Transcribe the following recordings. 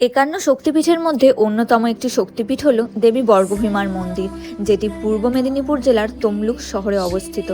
একান্ন শক্তিপীঠের মধ্যে অন্যতম একটি শক্তিপীঠ হল দেবী বর্গভীমার মন্দির, যেটি পূর্ব মেদিনীপুর জেলার তমলুক শহরে অবস্থিত।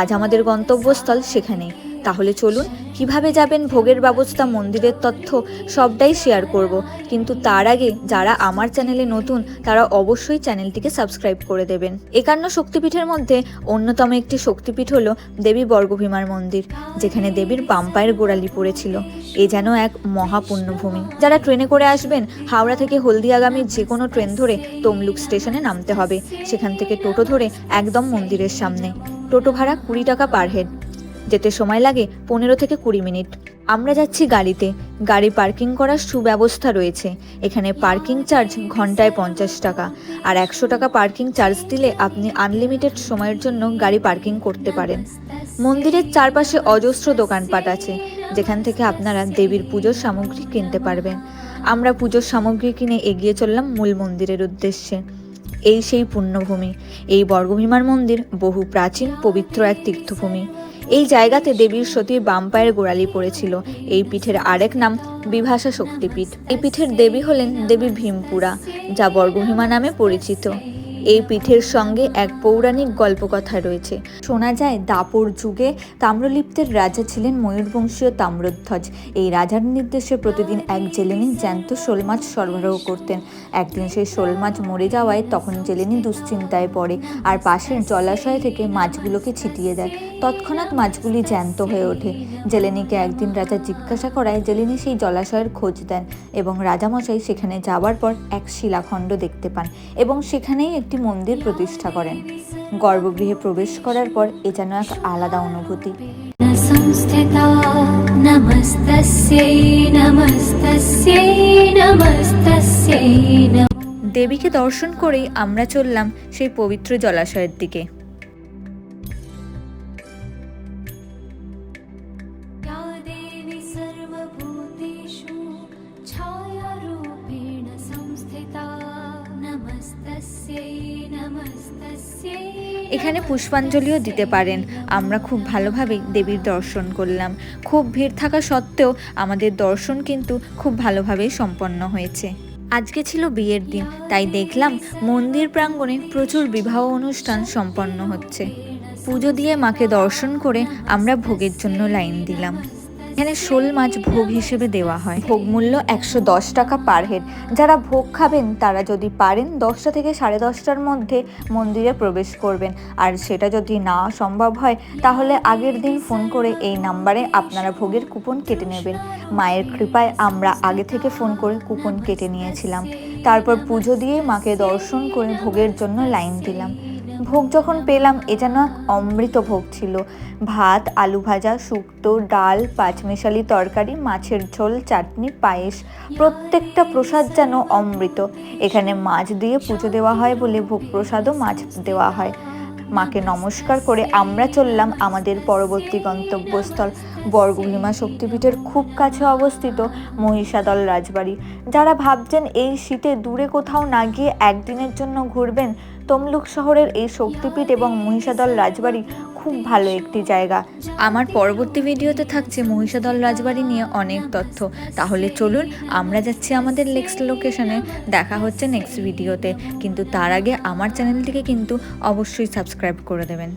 আজ আমাদের গন্তব্যস্থল সেখানেই। তাহলে চলুন, কীভাবে যাবেন ভোগের ব্যবস্থা, মন্দিরের তথ্য, সবটাই শেয়ার করব। কিন্তু তার আগে যারা আমার চ্যানেলে নতুন, তারা অবশ্যই চ্যানেলটিকে সাবস্ক্রাইব করে দেবেন। একান্ন শক্তিপীঠের মধ্যে অন্যতম একটি শক্তিপীঠ হল দেবী বর্গভীমার মন্দির, যেখানে দেবীর পাম্পায়ের গোড়ালি পড়েছিল। এ যেন এক মহাপুণ্যভূমি। যারা ট্রেনে করে আসবেন, হাওড়া থেকে হলদিয়াগামী যে কোনো ট্রেন ধরে তমলুক স্টেশনে নামতে হবে। সেখান থেকে টোটো ধরে একদম মন্দিরের সামনে। টোটো ভাড়া কুড়ি টাকা পার হেড যেতে সময় লাগে পনেরো থেকে কুড়ি মিনিট। আমরা যাচ্ছি গাড়িতে। গাড়ি পার্কিং করার সুব্যবস্থা রয়েছে। এখানে পার্কিং চার্জ ঘন্টায় পঞ্চাশ টাকা। আর একশো টাকা পার্কিং চার্জ দিলে আপনি আনলিমিটেড সময়ের জন্য গাড়ি পার্কিং করতে পারেন। মন্দিরের চারপাশে অজস্র দোকানপাট আছে, যেখান থেকে আপনারা দেবীর পুজোর সামগ্রী কিনতে পারবেন। আমরা পুজোর সামগ্রী কিনে এগিয়ে চললাম মূল মন্দিরের উদ্দেশ্যে। এই সেই পুণ্যভূমি এই বর্গভীমার মন্দির বহু প্রাচীন, পবিত্র এক তীর্থভূমি। এই জায়গাতে দেবীর সতীর বাম পায়ের গোড়ালি পড়েছিল। এই পীঠের আরেক নাম বিভাষা শক্তিপীঠ। এই পীঠের দেবী হলেন দেবী ভীমপুরা, যা বর্গভীমা নামে পরিচিত। এই পিঠের সঙ্গে এক পৌরাণিক গল্পকথা রয়েছে। শোনা যায়, দাপর যুগে তাম্রলিপ্তের রাজা ছিলেন ময়ূরবংশীয় তাম্রধ্বজ। এই রাজার নির্দেশে প্রতিদিন এক জেলেনি জ্যান্ত শোল মাছ সরবরাহ করতেন। একদিন সেই শোল মাছ মরে যাওয়ায় তখন জেলেনি দুশ্চিন্তায় পড়ে আর পাশের জলাশয় থেকে মাছগুলোকে ছিটিয়ে দেয়। তৎক্ষণাৎ মাছগুলি জ্যান্ত হয়ে ওঠে। জেলেনিকে একদিন রাজা জিজ্ঞাসা করায়, জেলেনি সেই জলাশয়ের খোঁজ দেন এবং রাজামশাই সেখানে যাওয়ার পর এক শিলাখণ্ড দেখতে পান এবং সেখানেই একটি মন্দির প্রতিষ্ঠা করেন গর্ভগৃহে প্রবেশ করার পর এ যেন এক আলাদা অনুভূতি संस्थिता नमस्तस्यै नमस्तस्यै नमस्तस्यै नमः দেবীকে দর্শন করেই আমরা চললাম সেই পবিত্র জলাশয়ের দিকে এখানে পুষ্পাঞ্জলিও দিতে পারেন। আমরা খুব ভালোভাবেই দেবীর দর্শন করলাম। খুব ভিড় থাকা সত্ত্বেও আমাদের দর্শন কিন্তু খুব ভালোভাবেই সম্পন্ন হয়েছে। আজকে ছিল বিয়ের দিন, তাই দেখলাম মন্দির প্রাঙ্গণে প্রচুর বিবাহ অনুষ্ঠান সম্পন্ন হচ্ছে। পুজো দিয়ে মাকে দর্শন করে আমরা ভোগের জন্য লাইন দিলাম। এখানে শোল মাছ ভোগ হিসেবে দেওয়া হয়। ভোগ মূল্য একশো দশ টাকা পার হেড যারা ভোগ খাবেন, তারা যদি পারেন দশটা থেকে সাড়ে দশটার মধ্যে মন্দিরে প্রবেশ করবেন। আর সেটা যদি না সম্ভব হয়, তাহলে আগের দিন ফোন করে এই নাম্বারে আপনারা ভোগের কুপন কেটে নেবেন। মায়ের কৃপায় আমরা আগে থেকে ফোন করে কুপন কেটে নিয়েছিলাম। তারপর পুজো দিয়ে মাকে দর্শন করে ভোগের জন্য লাইন দিলাম। ভোগ যখন পেলাম, এ যেন এক অমৃত ভোগ ছিল। ভাত, আলু ভাজা, শুক্তো, ডাল, পাঁচমেশালি তরকারি, মাছের ঝোল, চাটনি, পায়েস, প্রত্যেকটা প্রসাদ যেন অমৃত। এখানে মাছ দিয়ে পুজো দেওয়া হয় বলে ভোগ প্রসাদও মাছ দেওয়া হয়। মাকে নমস্কার করে আমরা চললাম আমাদের পরবর্তী গন্তব্যস্থল। বর্গভীমা শক্তিপীঠের খুব কাছে অবস্থিত মহিষাদল রাজবাড়ি। যারা ভাবছেন এই শীতে দূরে কোথাও না গিয়ে একদিনের জন্য ঘুরবেন তমলুক শহরের এই শক্তিপীঠ এবং মহিষাদল রাজবাড়ি খুব ভালো একটি জায়গা। আমার পরবর্তী ভিডিওতে থাকছে মহিষাদল রাজবাড়ি নিয়ে অনেক তথ্য। তাহলে চলুন আমরা যাচ্ছি আমাদের নেক্সট লোকেশনে দেখা হচ্ছে নেক্সট ভিডিওতে কিন্তু তার আগে আমার চ্যানেলটিকে কিন্তু অবশ্যই সাবস্ক্রাইব করে দেবেন।